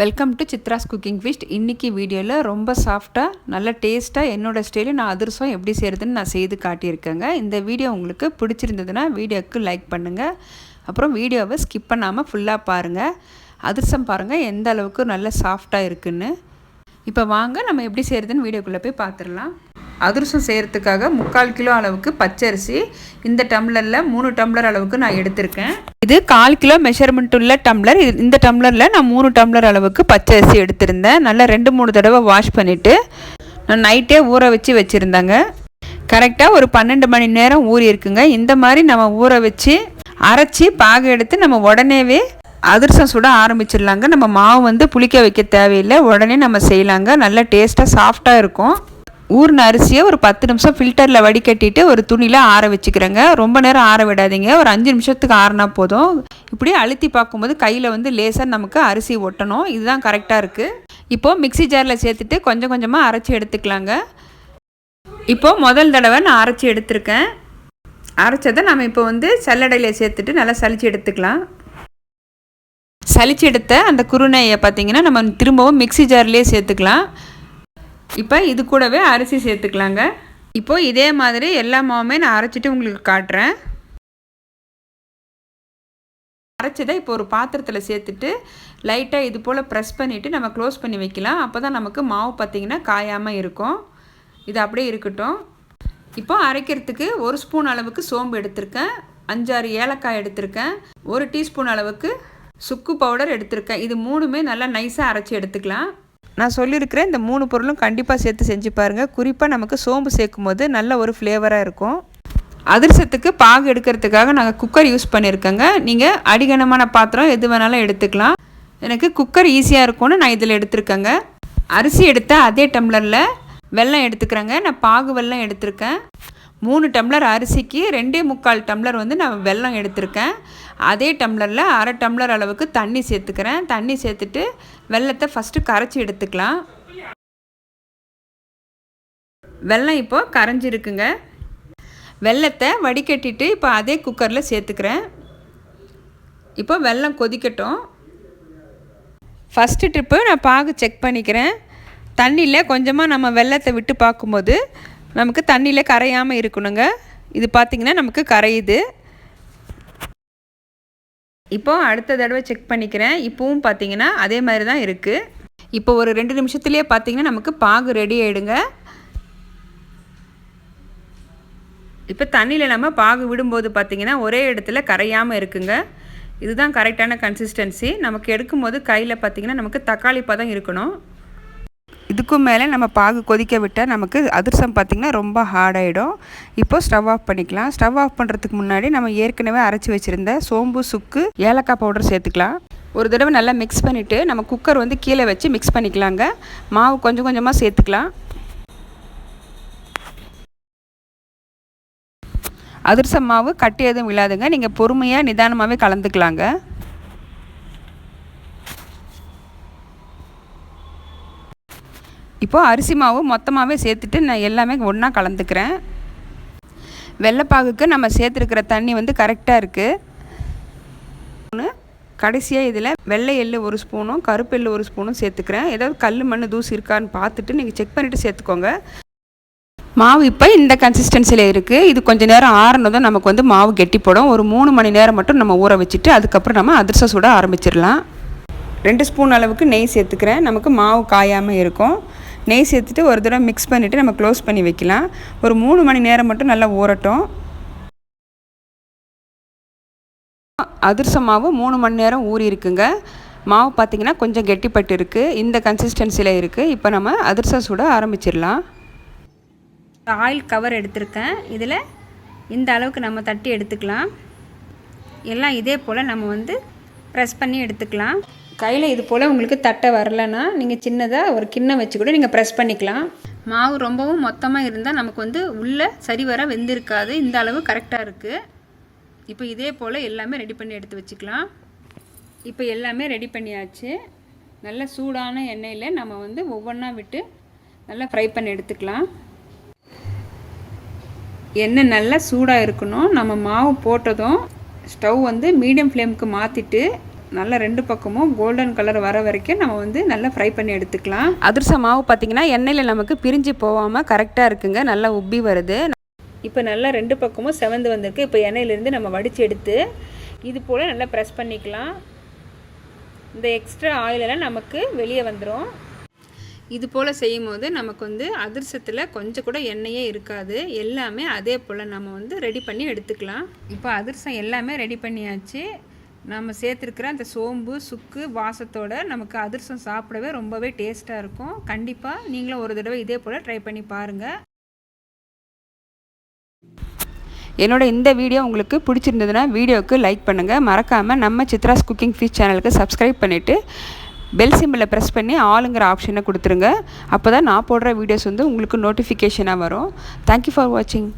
Welcome to Chitra's cooking feast இன்றைக்கி வீடியோவில் ரொம்ப சாஃப்டாக நல்ல டேஸ்ட்டாக என்னோடய ஸ்டைலில் நான் அதிரசம் எப்படி செய்கிறதுன்னு நான் செய்து காட்டியிருக்கேங்க. இந்த வீடியோ உங்களுக்கு பிடிச்சிருந்ததுன்னா வீடியோவுக்கு லைக் பண்ணுங்கள் அப்புறம் வீடியோவை ஸ்கிப் பண்ணாமல் ஃபுல்லாக பாருங்கள் அதிரசம் பாருங்கள் எந்த அளவுக்கு நல்ல சாஃப்டாக இருக்குன்னு. இப்போ வாங்க நம்ம எப்படி செய்கிறதுன்னு வீடியோக்குள்ளே போய் பார்த்துடலாம் அதிரசம் செய்கிறதுக்காக முக்கால் கிலோ அளவுக்கு பச்சரிசி. இந்த டம்ளரில் மூணு டம்ளர் அளவுக்கு நான் எடுத்திருக்கேன். இது கால் கிலோ மெஷர்மெண்ட் உள்ள டம்ளர். இது இந்த டம்ளரில் நான் மூணு டம்ளர் அளவுக்கு பச்சரிசி எடுத்திருந்தேன். நல்லா ரெண்டு மூணு தடவை வாஷ் பண்ணிவிட்டு நான் நைட்டே ஊற வச்சு வச்சுருந்தேங்க. கரெக்டாக ஒரு பன்னெண்டு மணி நேரம் ஊறி இருக்குங்க. இந்த மாதிரி நம்ம ஊற வச்சு அரைச்சி பாகு எடுத்து நம்ம உடனேவே அதிரசம் சுட ஆரம்பிச்சிடலாங்க. நம்ம மாவு வந்து புளிக்க வைக்க தேவையில்லை. உடனே நம்ம செய்யலாங்க. நல்லா டேஸ்ட்டாக சாஃப்டாக இருக்கும். ஊர்ன அரிசியை ஒரு பத்து நிமிஷம் ஃபில்டரில் வடிகட்டிட்டு ஒரு துணியில் ஆற வச்சுக்கிறேங்க. ரொம்ப நேரம் ஆற விடாதீங்க. ஒரு அஞ்சு நிமிஷத்துக்கு ஆறினா போதும். இப்படி அழுத்தி பார்க்கும்போது கையில் வந்து லேசாக நமக்கு அரிசி ஒட்டணும். இதுதான் கரெக்டாக இருக்குது இப்போது மிக்சி ஜாரில் சேர்த்துட்டு கொஞ்சம் கொஞ்சமாக அரைச்சி எடுத்துக்கலாங்க. இப்போது முதல் தடவை நான் அரைச்சி எடுத்திருக்கேன். அரைச்சதை நம்ம இப்போ வந்து சல்லடையில் சேர்த்துட்டு நல்லா சளிச்சு எடுத்துக்கலாம். சளிச்சு எடுத்த அந்த குருணையை பார்த்தீங்கன்னா நம்ம திரும்பவும் மிக்சி ஜார்லேயே சேர்த்துக்கலாம். இப்போ இது கூடவே அரிசி சேர்த்துக்கலாங்க. இப்போது இதே மாதிரி எல்லா மாவுமே நான் அரைச்சிட்டு உங்களுக்கு காட்டுறேன். அரைச்சதை இப்போ ஒரு பாத்திரத்தில் சேர்த்துட்டு லைட்டாக இது போல் ப்ரெஸ் பண்ணிவிட்டு நம்ம க்ளோஸ் பண்ணி வைக்கலாம். அப்போ தான் நமக்கு மாவு பார்த்திங்கன்னா காயாமல் இருக்கும். இது அப்படியே இருக்கட்டும். இப்போ அரைக்கிறதுக்கு ஒரு ஸ்பூன் அளவுக்கு சோம்பு எடுத்திருக்கேன். அஞ்சாறு ஏலக்காய் எடுத்திருக்கேன். ஒரு டீஸ்பூன் அளவுக்கு சுக்கு பவுடர் எடுத்திருக்கேன். இது மூணுமே நல்லா நைஸாக அரைச்சி எடுத்துக்கலாம். நான் சொல்லியிருக்கிறேன் இந்த மூணு பொருளும் கண்டிப்பாக சேர்த்து செஞ்சு பாருங்கள் குறிப்பாக நமக்கு சோம்பு சேர்க்கும் போது நல்ல ஒரு ஃப்ளேவராக இருக்கும். அதிர்சத்துக்கு பாகு எடுக்கிறதுக்காக நாங்கள் குக்கர் யூஸ் பண்ணியிருக்கோங்க. நீங்கள் அடிகனமான பாத்திரம் எது வேணாலும் எடுத்துக்கலாம். எனக்கு குக்கர் ஈஸியாக இருக்கும்னு நான் இதில் எடுத்திருக்கேங்க. அரிசி எடுத்த அதே டம்ளரில் வெல்லம் எடுத்துக்கிறேங்க. நான் பாகு வெல்லம் எடுத்திருக்கேன். மூணு டம்ளர் அரிசிக்கு ரெண்டே முக்கால் டம்ளர் வந்து நான் வெல்லம் எடுத்திருக்கேன். அதே டம்ளரில் அரை டம்ளர் அளவுக்கு தண்ணி சேர்த்துக்கிறேன். தண்ணி சேர்த்துட்டு வெள்ளத்தை ஃபஸ்ட்டு கரைச்சி எடுத்துக்கலாம். வெல்லம் இப்போ கரைஞ்சிருக்குங்க. வெள்ளத்தை வடிகட்டிட்டு இப்போ அதே குக்கரில் சேர்த்துக்கிறேன். இப்போ வெல்லம் கொதிக்கட்டும். ஃபஸ்ட்டு ட்ரிப்பு நான் பாகு செக் பண்ணிக்கிறேன். தண்ணியில் கொஞ்சமாக நம்ம வெள்ளத்தை விட்டு பார்க்கும்போது நமக்கு தண்ணியில் கரையாமல் இருக்கணுங்க. இது பார்த்திங்கன்னா நமக்கு கரையுது. இப்போது அடுத்த தடவை செக் பண்ணிக்கிறேன். இப்போவும் பார்த்தீங்கன்னா அதே மாதிரி தான் இருக்குது இப்போ ஒரு ரெண்டு நிமிஷத்துலேயே பார்த்தீங்கன்னா நமக்கு பாகு ரெடி ஆகிடுங்க இப்போ தண்ணியில் நம்ம பாகு விடும்போது பார்த்திங்கன்னா ஒரே இடத்துல கரையாமல் இருக்குங்க. இதுதான் கரெக்டான கன்சிஸ்டன்சி நமக்கு எடுக்கும்போது கையில் பார்த்திங்கன்னா நமக்கு தக்காளி பதம் இருக்கணும். இதுக்கும் மேலே நம்ம பாகு கொதிக்க விட்டால் நமக்கு அதிரசம் பார்த்திங்கன்னா ரொம்ப ஹார்டாகிடும் இப்போ ஸ்டவ் ஆஃப் பண்ணிக்கலாம். ஸ்டவ் ஆஃப் பண்ணுறதுக்கு முன்னாடி நம்ம ஏற்கனவே அரைச்சி வச்சுருந்த சோம்பு சுக்கு ஏலக்காய் பவுடர் சேர்த்துக்கலாம். ஒரு தடவை நல்லா மிக்ஸ் பண்ணிவிட்டு நம்ம குக்கர் வந்து கீழே வச்சு மிக்ஸ் பண்ணிக்கலாங்க. மாவு கொஞ்சம் கொஞ்சமாக சேர்த்துக்கலாம். அதிரசம் மாவு கட்டி எதுவும் இல்லாதுங்க. நீங்கள் பொறுமையாக நிதானமாகவே கலந்துக்கலாங்க. இப்போது அரிசி மாவு மொத்தமாகவே சேர்த்துட்டு நான் எல்லாமே ஒன்றா கலந்துக்கிறேன். வெள்ளைப்பாகுக்கு நம்ம சேர்த்துருக்கிற தண்ணி வந்து கரெக்டாக இருக்குது கடைசியாக இதில் வெள்ளை எள்ளு ஒரு ஸ்பூனும் கருப்பு எள்ளு ஒரு ஸ்பூனும் சேர்த்துக்கிறேன். ஏதாவது கல் மண் தூசி இருக்கான்னு பார்த்துட்டு நீங்கள் செக் பண்ணிவிட்டு சேர்த்துக்கோங்க. மாவு இப்போ இந்த கன்சிஸ்டன்சியில் இருக்குது இது கொஞ்சம் நேரம் ஆறினதும் நமக்கு வந்து மாவு கெட்டிப்படும். ஒரு மூணு மணி நேரம் மட்டும் நம்ம ஊற வச்சுட்டு அதுக்கப்புறம் நம்ம அதிர்சம் சுட ஆரம்பிச்சிடலாம். ரெண்டு ஸ்பூன் அளவுக்கு நெய் சேர்த்துக்கிறேன். நமக்கு மாவு காயாமல் இருக்கும். நெய் சேர்த்துட்டு ஒரு தடவை மிக்ஸ் பண்ணிவிட்டு நம்ம க்ளோஸ் பண்ணி வைக்கலாம். ஒரு மூணு மணி நேரம் மட்டும் நல்லா ஊறட்டும். அதிர்ச மாவு மூணு மணி நேரம் ஊறி இருக்குங்க. மாவு பார்த்திங்கன்னா கொஞ்சம் கெட்டிப்பட்டு இருக்குது இந்த கன்சிஸ்டன்சியில் இருக்குது இப்போ நம்ம அதிர்சம் சுட ஆரம்பிச்சிடலாம். ஆயில் கவர் எடுத்திருக்கேன். இதில் இந்த அளவுக்கு நம்ம தட்டி எடுத்துக்கலாம். எல்லாம் இதே போல் நம்ம வந்து ப்ரெஸ் பண்ணி எடுத்துக்கலாம். கையில் இது போல் உங்களுக்கு தட்டை வரலன்னா நீங்கள் சின்னதாக ஒரு கிண்ணம் வச்சு கூட நீங்கள் ப்ரெஸ் பண்ணிக்கலாம். மாவு ரொம்பவும் மொத்தமாக இருந்தால் நமக்கு வந்து உள்ளே சரி வர வெந்திருக்காது. இந்த அளவு கரெக்டாக இருக்குது இப்போ இதே போல் எல்லாமே ரெடி பண்ணி எடுத்து வச்சுக்கலாம். இப்போ எல்லாமே ரெடி பண்ணியாச்சு. நல்ல சூடான எண்ணெயில் நம்ம வந்து ஒவ்வொன்றா விட்டு நல்லா ஃப்ரை பண்ணி எடுத்துக்கலாம். எண்ணெய் நல்லா சூடாக இருக்கணும். நம்ம மாவு போட்டதும் ஸ்டவ் வந்து மீடியம் ஃப்ளேமுக்கு மாற்றிட்டு நல்லா ரெண்டு பக்கமும் கோல்டன் கலர் வர வரைக்கும் நம்ம வந்து நல்லா ஃப்ரை பண்ணி எடுத்துக்கலாம். அதிரச மாவு பார்த்திங்கன்னா எண்ணெயில் நமக்கு பிரிஞ்சு போகாமல் கரெக்டாக இருக்குங்க. நல்லா உப்பி வருது. இப்போ நல்லா ரெண்டு பக்கமும் செவந்து வந்திருக்கு. இப்போ எண்ணெயிலேருந்து நம்ம வடித்து எடுத்து இது போல் நல்லா ப்ரெஸ் பண்ணிக்கலாம். இந்த எக்ஸ்ட்ரா ஆயிலெல்லாம் நமக்கு வெளியே வந்துடும் இது போல் செய்யும் போது நமக்கு வந்து அதிர்சத்தில் கொஞ்சம் கூட எண்ணெயே இருக்காது. எல்லாமே அதே போல் நம்ம வந்து ரெடி பண்ணி எடுத்துக்கலாம். இப்போ அதிர்சம் எல்லாமே ரெடி பண்ணியாச்சு. நம்ம சேர்த்துருக்கிற அந்த சோம்பு சுக்கு வாசத்தோட நமக்கு அதிர்சம் சாப்பிடவே ரொம்பவே டேஸ்ட்டாக இருக்கும். கண்டிப்பாக நீங்களும் ஒரு தடவை இதே போல் ட்ரை பண்ணி பாருங்கள் என்னோட இந்த வீடியோ உங்களுக்கு பிடிச்சிருந்ததுன்னா வீடியோவுக்கு லைக் பண்ணுங்கள் மறக்காமல் நம்ம சித்ராஸ் குக்கிங் ஃபீஸ் சேனலுக்கு சப்ஸ்கிரைப் பண்ணிவிட்டு பெல் சிம்பிளை ப்ரெஸ் பண்ணி ஆளுங்கிற ஆப்ஷனை கொடுத்துருங்க. அப்போ தான் நான் போடுற வீடியோஸ் வந்து உங்களுக்கு நோட்டிஃபிகேஷனாக வரும். தேங்க்யூ ஃபார் வாட்சிங்